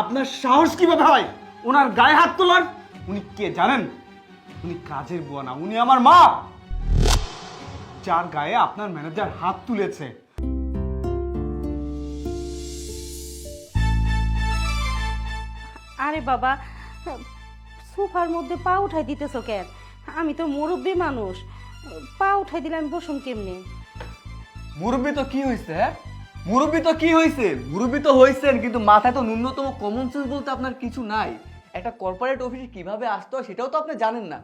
আপনার সাহস কীভাবে হয়? ওনার গায়ে হাত তোলার? উনি কে জানেন? উনি কাজের বুয়া না উনি আমার মা। যার গায়ে আপনার ম্যানেজার হাত তুলেছে। আরে বাবা সোফার মধ্যে পা উঠাই দিতেছ কেন আমি তো মুরব্বী মানুষ। পা উঠাই দিলে আমি বসুন কেমনে? মুরব্বী তো কি হয়েছে হ্যাঁ? মুরব্বী তো কি হয়েছে মুরব্বী তো হয়েছেন কিন্তু মাথায় তো ন্যূনতম কমন সেন্স বলতে আপনার কিছু নাই। একটা কর্পোরেট অফিসে কীভাবে আসতে হয় সেটাও তো আপনি জানেন না।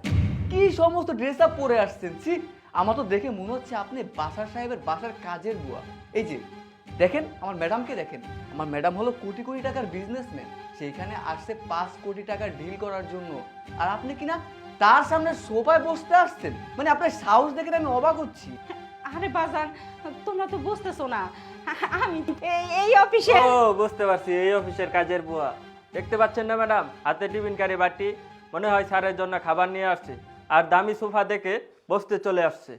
কি সমস্ত ড্রেস আপ পরে আসছেন? ছি, আমার তো দেখে মনে হচ্ছে আপনি বাসার সাহেবের বাসার কাজের বুয়া। এই যে, দেখেন, আমার ম্যাডামকে দেখেন। আমার ম্যাডাম হলো কোটি কোটি টাকার বিজনেসম্যান সেইখানে আসছে পাঁচ কোটি টাকার ডিল করার জন্য। আর আপনি কিনা তার সামনে সোফায় বসতে আসছেন। মানে আপনার সাহস দেখে আমি অবাক হচ্ছি। আরে বাজান তোমরা তো বুঝতেছো না। আমি এই- এই অফিসে ও বুঝতে পারছি এই অফিসের কাজের বুয়া। দেখতে পাচ্ছেন না ম্যাডাম? হাতে টিফিন কারি বাটি মনে হয় স্যারের জন্য খাবার নিয়ে আসছে। আর দামি সোফা দেখে বসতে চলে আসছে।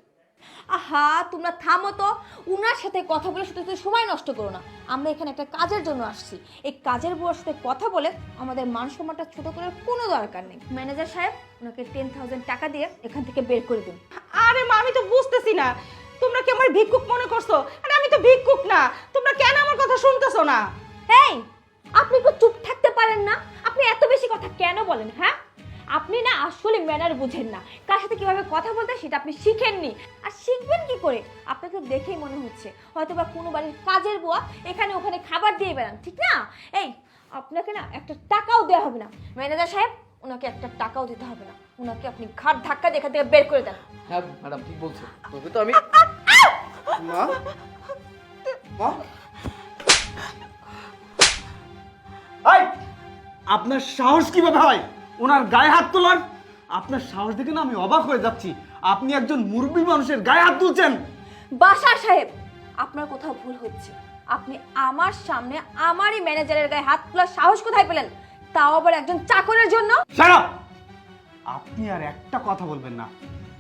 আহা তোমরা থামো তো। উনার সাথে কথা বলে শুধু শুধু সময় নষ্ট করো না। আমরা এখানে একটা কাজের জন্য আসছি। এই কাজের বুয়ার সাথে কথা বলে আমাদের মান সম্মানটা ছোট করার কোনো দরকার নেই। ম্যানেজার সাহেব ওনাকে টেন থাউজেন্ড টাকা দিয়ে এখান থেকে বের করে দিন। আরে মা আমি তো বুঝতেছি না। তোমরা কি আমার ভিক্ষুক মনে করছ? আরে আমি তো ভিক্ষুক না। তোমরা কেন আমার কথা শুনতেছো না? এই আপনি তো চুপ থাকতে পারেন না। আপনি এত বেশি কথা কেন বলেন হ্যাঁ? আপনি না আসলে ম্যানার বুঝেন না। কার সাথে কীভাবে কথা বলতে সেটা আপনি শিখেননি। আর শিখবেন কি করে? আপনাকে দেখেই মনে হচ্ছে। হয়তো বা কোনো বাড়ির কাজের বুয়া এখানে ওখানে খাবার দিয়ে বেড়ান, ঠিক না? এই, আপনাকে না একটা টাকাও দেওয়া হবে না। ম্যানেজার সাহেব ওনাকে একটা টাকাও দিতে হবে না। ওনাকে আপনি ঘাট ধাক্কা এখান থেকে বের করে দেন। হ্যাঁ ম্যাডাম ঠিক বলছো। তবে তো আমি মা? মা? এই, আপনার সাহস কীভাবে হয়? ওনার গায়ে হাত তোলার? আপনার সাহস দেখে না আমি অবাক হয়ে যাচ্ছি। আপনি একজন মুরব্বী মানুষের গায়ে হাত তুলছেন। বাসার সাহেব আপনার কোথাও ভুল হচ্ছে। আপনি আমার সামনে আমারই ম্যানেজারের গায়ে হাত তোলার সাহস কোথায় পেলেন? তাও আবার একজন চাকরের জন্য? আপনি আর একটা কথা বলবেন না।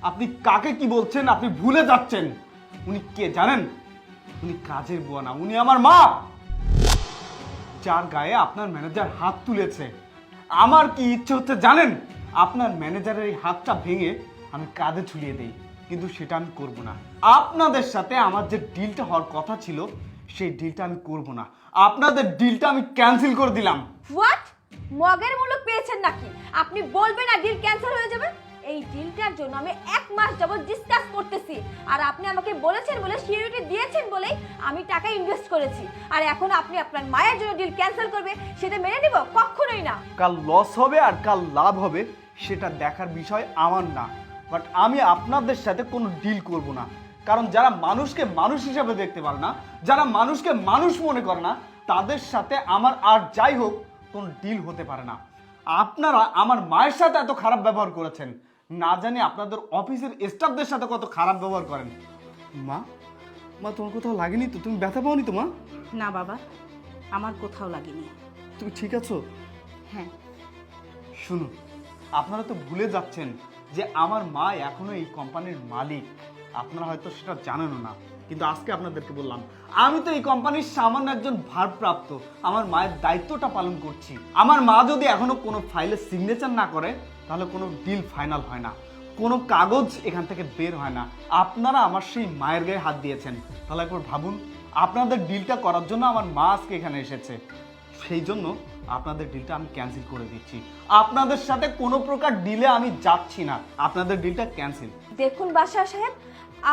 আপনি কাকে কি বলছেন আপনি ভুলে যাচ্ছেন। উনি কে জানেন? উনি কাজের বুয়া না উনি আমার মা। যার গায়ে আপনার ম্যানেজার হাত তুলেছে। আমার কি ইচ্ছে হচ্ছে জানেন? আপনার ম্যানেজারের এই হাতটা ভেঙে আমি কাঁধে ঝুলিয়ে দেই কিন্তু সেটা আমি করব না। আপনাদের সাথে আমার যে ডিলটা হওয়ার কথা ছিল সেই ডিলটা আমি করব না। আপনাদের ডিলটা আমি ক্যান্সেল করে দিলাম। হোয়াট মগের মূল্য পেয়েছেন নাকি? আপনি বলবেন না ডিল ক্যান্সেল হয়ে যাবে? এই ডিলটার জন্য আমি এক মাস যাবত ডিসকাস করতেছি। আর আপনি আমাকে বলেছেন বলে সিকিউরিটি দিয়েছেন বলেই আমি টাকা ইনভেস্ট করেছি। আর এখন আপনি আপনার মায়ের জন্য ডিল ক্যান্সেল করবে, সেটা মেনে নিব? কখনোই না। কাল লস হবে আর কাল লাভ হবে, সেটা দেখার বিষয় আমার না। বাট আমি আপনাদের সাথে কোনো ডিল করব না। কারণ যারা মানুষকে মানুষ হিসাবে দেখতে পারে না, যারা মানুষকে মানুষ মনে করে না, তাদের সাথে আমার আর যাই হোক কোনো ডিল হতে পারে না। আপনারা আমার মায়ের সাথে এত খারাপ ব্যবহার করেছেন। না জানি আপনাদের অফিসের স্টাফদের সাথে কত খারাপ ব্যবহার করেন। মা মা তোমার কোথাও লাগেনি তো? তুমি ব্যথা পাওনি তো মা? না বাবা আমার কোথাও লাগেনি। তুমি ঠিক আছো? হ্যাঁ। শুনুন আপনারা তো ভুলে যাচ্ছেন যে আমার মা এখনও এই কোম্পানির মালিক। আপনারা হয়তো সেটা জানেনও না। কিন্তু আজকে আপনাদেরকে বললাম, আমি তো এই কোম্পানির সামান্য একজন ভারপ্রাপ্ত। আমার মায়ের দায়িত্বটা পালন করছি। আমার মা যদি এখনও কোনো ফাইলে সিগনেচার না করে, তাহলে কোনো ডিল ফাইনাল হয় না। কোনো কাগজ এখান থেকে বের হয় না। আপনারা আমার সেই মায়ের গায়ে হাত দিয়েছেন। তাহলে একবার ভাবুন, আপনাদের ডিলটা করার জন্য আমার মা আজকে এখানে এসেছে। সেই জন্য আপনাদের ডিলটা আমি ক্যান্সেল করে দিচ্ছি। আপনাদের সাথে কোনো প্রকার ডিলে আমি যাচ্ছি না। আপনাদের ডিলটা ক্যান্সেল দেখুন বাদশাহ সাহেব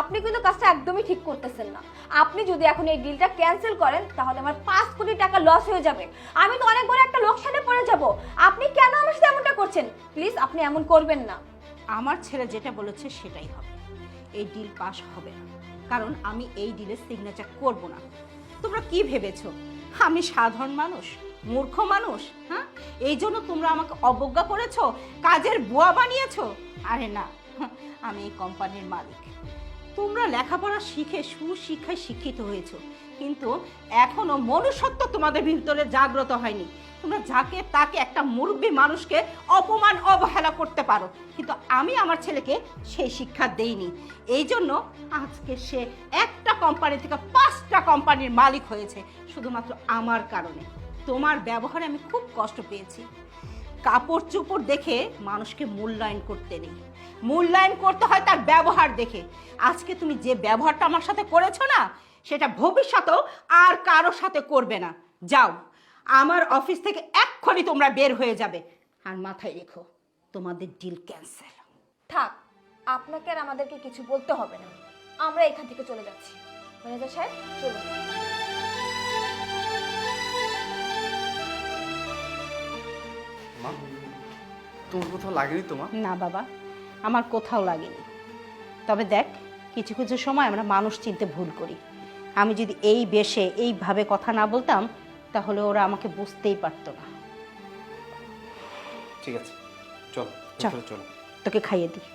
আপনি কিন্তু কাজটা একদমই ঠিক করতেছেন না। আপনি যদি এখন এই ডিলটা ক্যান্সেল করেন, তাহলে আমার পাঁচ কোটি টাকা লস হয়ে যাবে। আমি তো অনেক বড় একটা লোকসানে পড়ে যাব। আপনি কেন আমার সাথে এমনটা করছেন? প্লিজ আপনি এমন করবেন না। আমার ছেলে যেটা বলেছে সেটাই হবে। এই ডিল পাস হবে কারণ আমি এই ডিলের সিগনেচার করব না। তোমরা কি ভেবেছো? আমি সাধারণ মানুষ? মূর্খ মানুষ? হ্যাঁ? এই জন্য তোমরা আমাকে অবজ্ঞা করেছ? কাজের বুয়া বানিয়েছো? আরে না, আমি এই কোম্পানির মালিক। তোমরা লেখাপড়া শিখে সুশিক্ষায় শিক্ষিত হয়েছো। কিন্তু এখনও মনুষ্যত্ব তোমাদের ভিতরে জাগ্রত হয়নি। তোমরা যাকে তাকে একটা মুরব্বী মানুষকে অপমান, অবহেলা করতে পারো। কিন্তু আমি আমার ছেলেকে সেই শিক্ষা দেইনি। এই জন্য আজকে সে একটা কোম্পানি থেকে পাঁচটা কোম্পানির মালিক হয়েছে, শুধুমাত্র আমার কারণে। তোমার ব্যবহারে আমি খুব কষ্ট পেয়েছি। কাপড় চোপড় দেখে মানুষকে মূল্যায়ন করতে নেই। মূল্যায়ন করতে হয় তার ব্যবহার দেখে। আজকে তুমি যে ব্যবহারটা আমার সাথে করেছ না সেটা ভবিষ্যতেও আর কারোর সাথে করবে না। যাও আমার অফিস থেকে এক্ষুনি তোমরা বের হয়ে যাবে। আর মাথায় রেখো তোমাদের ডিল ক্যান্সেল থাক আপনাকে আর আমাদেরকে কিছু বলতে হবে না। আমরা এখান থেকে চলে যাচ্ছি। ম্যানেজার সাহেব চলুন। মা তোমার কোথাও লাগেনি তোমার না বাবা আমার কোথাও লাগেনি। তবে দেখ কিছু কিছু সময় আমরা মানুষ চিনতে ভুল করি। আমি যদি এই বেশে এইভাবে কথা না বলতাম তাহলে ওরা আমাকে বুঝতেই পারতো না। ঠিক আছে। চল চল। তোকে খাইয়ে দিই।